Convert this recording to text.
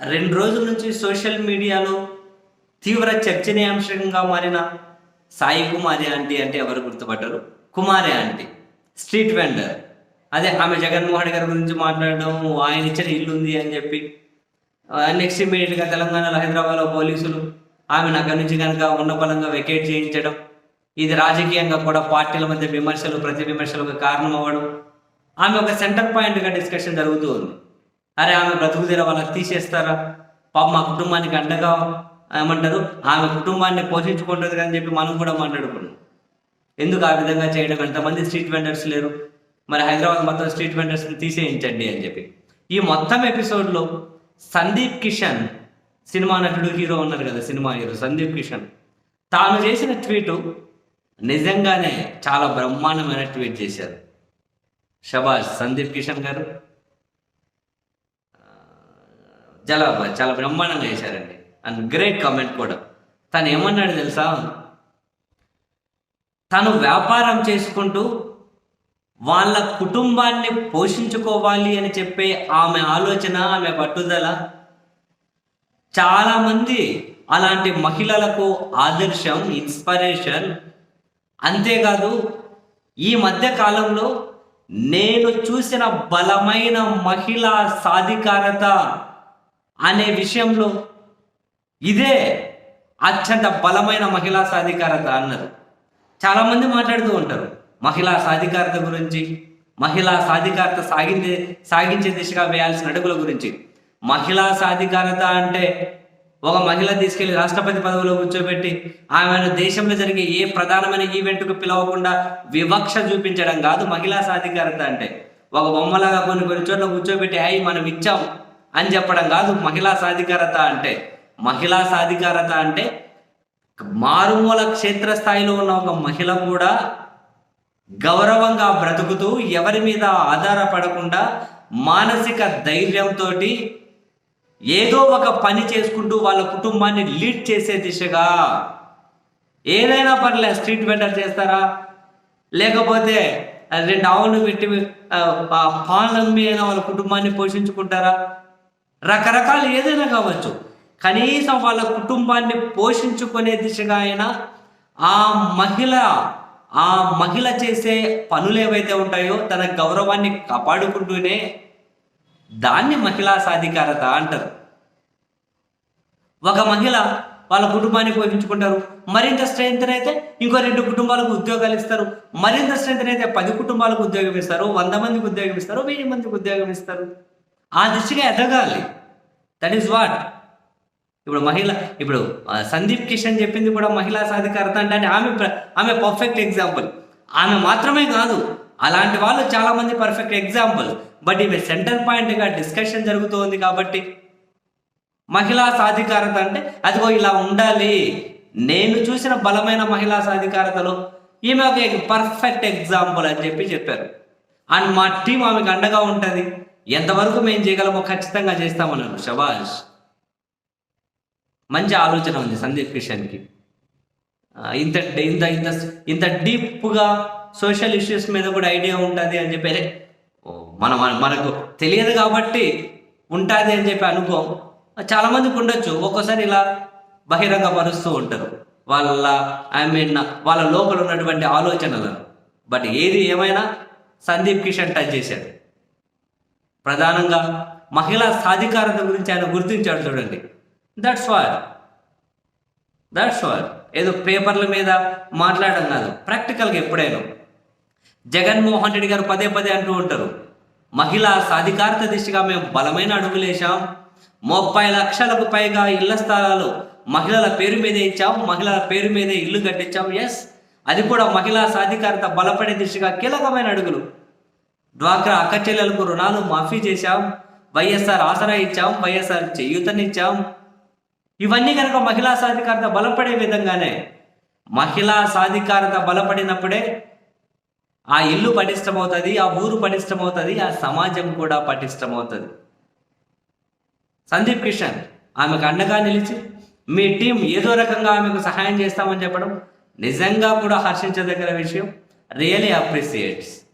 రెండు రోజుల నుంచి సోషల్ మీడియాలో తీవ్ర చర్చనీయాంశంగా మారిన సాయి కుమారి ఆంటీ అంటే ఎవరు గుర్తుపడ్డారు కుమారి ఆంటీ స్ట్రీట్ వెండర్. అదే ఆమె జగన్మోహన్ గారి గురించి మాట్లాడడం ఆయన ఇచ్చిన ఇల్లు ఉంది అని చెప్పి నెక్స్ట్ ఇమీడియట్గా తెలంగాణలో హైదరాబాద్లో పోలీసులు ఆమెను అక్కడి నుంచి కనుక ఉన్నపలంగా వెకేట్ చేయించడం ఇది రాజకీయంగా కూడా పార్టీల మధ్య విమర్శలు ప్రతి విమర్శలకు కారణం అవ్వడం ఆమె ఒక సెంటర్ పాయింట్గా డిస్కషన్ జరుగుతూ ఉంది. అరే ఆమె బ్రతుకు తీర వాళ్ళకి తీసేస్తారా? పాప మా కుటుంబానికి అండగా ఏమంటారు? ఆమె కుటుంబాన్ని పోషించుకుంటుంది అని చెప్పి మనం కూడా మాట్లాడుకున్నాం. ఎందుకు ఆ విధంగా చేయడం? ఎంతమంది స్ట్రీట్ వెండర్స్ లేరు. మరి హైదరాబాద్ మొత్తం స్ట్రీట్ వెండర్స్ని తీసేయించండి అని చెప్పి. ఈ మొత్తం ఎపిసోడ్లో సందీప్ కిషన్ సినిమా నటుడు హీరో ఉన్నారు కదా సినిమా హీరో సందీప్ కిషన్. తాను చేసిన ట్వీటు నిజంగానే చాలా బ్రహ్మాండమైన ట్వీట్ చేశారు. షబాజ్ సందీప్ కిషన్ గారు. చాలా చాలా బ్రహ్మాండంగా చేశారండి. అండ్ గ్రేట్ కామెంట్ కూడా. తను ఏమన్నాడు తెలుసా? తను వ్యాపారం చేసుకుంటూ వాళ్ళ కుటుంబాన్ని పోషించుకోవాలి అని చెప్పే ఆమె ఆలోచన ఆమె పట్టుదల చాలామంది అలాంటి మహిళలకు ఆదర్శం ఇన్స్పిరేషన్. అంతేకాదు ఈ మధ్య కాలంలో నేను చూసిన బలమైన మహిళా సాధికారత అనే విషయంలో ఇదే అత్యంత బలమైన మహిళా సాధికారత అన్నారు. చాలామంది మాట్లాడుతూ ఉంటారు మహిళా సాధికారత గురించి మహిళా సాధికారత సాగించే సాగించే దిశగా వేయాల్సిన అడుగుల గురించి. మహిళా సాధికారత అంటే ఒక మహిళ తీసుకెళ్ళి రాష్ట్రపతి పదవిలో కూర్చోబెట్టి ఆమెను దేశంలో జరిగే ఏ ప్రధానమైన ఈవెంట్కు పిలవకుండా వివక్ష చూపించడం కాదు మహిళా సాధికారత అంటే. ఒక బొమ్మలాగా కొన్ని కొన్ని చోట్ల కూర్చోబెట్టి అయి మనం ఇచ్చాం. అని చెప్పడం కాదు మహిళా సాధికారత అంటే. మహిళా సాధికారత అంటే మారుమూల క్షేత్రస్థాయిలో ఉన్న ఒక మహిళ కూడా గౌరవంగా బ్రతుకుతూ ఎవరి మీద ఆధారపడకుండా మానసిక ధైర్యంతో ఏదో ఒక పని చేసుకుంటూ వాళ్ళ కుటుంబాన్ని లీడ్ చేసే దిశగా ఏదైనా పర్లే స్ట్రీట్ వెండర్ చేస్తారా? లేకపోతే రెండు ఆవులు పెట్టి పాలన మీద వాళ్ళ కుటుంబాన్ని పోషించుకుంటారా? రకరకాలు ఏదైనా కావచ్చు. కనీసం వాళ్ళ కుటుంబాన్ని పోషించుకునే దిశగా అయినా ఆ మహిళ ఆ మహిళ చేసే పనులు ఏవైతే ఉంటాయో తన గౌరవాన్ని కాపాడుకుంటూనే దాన్ని మహిళా సాధికారత అంటారు. ఒక మహిళ వాళ్ళ కుటుంబాన్ని పోషించుకుంటారు. మరింత స్ట్రెంత్ అయితే ఇంకో రెండు కుటుంబాలకు ఉద్యోగాలు ఇస్తారు. మరింత స్ట్రెంత్ అయితే పది కుటుంబాలకు ఉద్యోగం ఇస్తారు. వంద మందికి ఉద్యోగం ఇస్తారు. వెయ్యి మందికి ఉద్యోగం ఇస్తారు. ఆ దిశగా ఎదగాలి. దట్ ఈస్ వాట్ ఇప్పుడు మహిళ ఇప్పుడు సందీప్ కిషన్ చెప్పింది కూడా మహిళా సాధికారత అంటే అంటే ఆమె ఆమె పర్ఫెక్ట్ ఎగ్జాంపుల్ ఆమె మాత్రమే కాదు అలాంటి వాళ్ళు చాలామంది పర్ఫెక్ట్ ఎగ్జాంపుల్ బట్ ఇవి సెంటర్ పాయింట్గా డిస్కషన్ జరుగుతోంది కాబట్టి మహిళా సాధికారత అంటే అదిగో ఇలా ఉండాలి. నేను చూసిన బలమైన మహిళా సాధికారతలో ఈమె ఒక పర్ఫెక్ట్ ఎగ్జాంపుల్ అని చెప్పి చెప్పారు. అండ్ మా టీం ఆమెకు అండగా ఉంటుంది. ఎంతవరకు మేము చేయగలమో ఖచ్చితంగా చేస్తామన్నారు శబాష్ మంచి ఆలోచన ఉంది సందీప్ కిషన్కి. ఇంత ఇంత ఇంత ఇంత డీప్గా సోషల్ ఇష్యూస్ మీద కూడా ఐడియా ఉంటుంది అని చెప్పి అరే, ఓ, మన మనకు తెలియదు కాబట్టి ఉంటుంది అని చెప్పి అనుభవం. చాలామందికి ఉండొచ్చు ఒక్కోసారి ఇలా బహిరంగ పరుస్తూ ఉంటారు. వాళ్ళ ఐ మీన్ వాళ్ళ లోపల ఉన్నటువంటి ఆలోచనలను. బట్ ఏది ఏమైనా సందీప్ కిషన్ టచ్ చేశాడు. ప్రధానంగా మహిళా సాధికారత గురించి ఆయన గుర్తించాడు చూడండి. దట్స్ వాల్ దట్స్ వాల్ ఏదో పేపర్ల మీద మాట్లాడడం కాదు ప్రాక్టికల్గా ఎప్పుడైనా. జగన్మోహన్ రెడ్డి గారు పదే పదే అంటూ ఉంటారు మహిళా సాధికారత దిశగా మేము బలమైన అడుగులేశాం ముప్పై లక్షలకు పైగా ఇళ్ళ స్థలాలు మహిళల పేరు మీదే ఇచ్చాం మహిళల పేరు మీదే ఇల్లు కట్టించాం ఎస్ అది కూడా మహిళా సాధికారత బలపడే దిశగా కీలకమైన అడుగులు. డ్వాక్రా అక్కచెల్లెలకు రుణాలు మాఫీ చేశాం. వైఎస్ఆర్ ఆసరా ఇచ్చాం. వైఎస్ఆర్ చేయూతనిచ్చాం. ఇవన్నీ కనుక మహిళా సాధికారత బలపడే విధంగానే మహిళా సాధికారత బలపడినప్పుడే ఆ ఇల్లు పటిష్టమవుతుంది ఆ ఊరు పటిష్టమవుతుంది ఆ సమాజం కూడా పటిష్టమవుతుంది. సందీప్ కిషన్ ఆమెకు అండగా నిలిచి మీ టీం ఏదో రకంగా ఆమెకు సహాయం చేస్తామని చెప్పడం నిజంగా కూడా హర్షించదగిన విషయం. రియలీ అప్రిసియేట్స్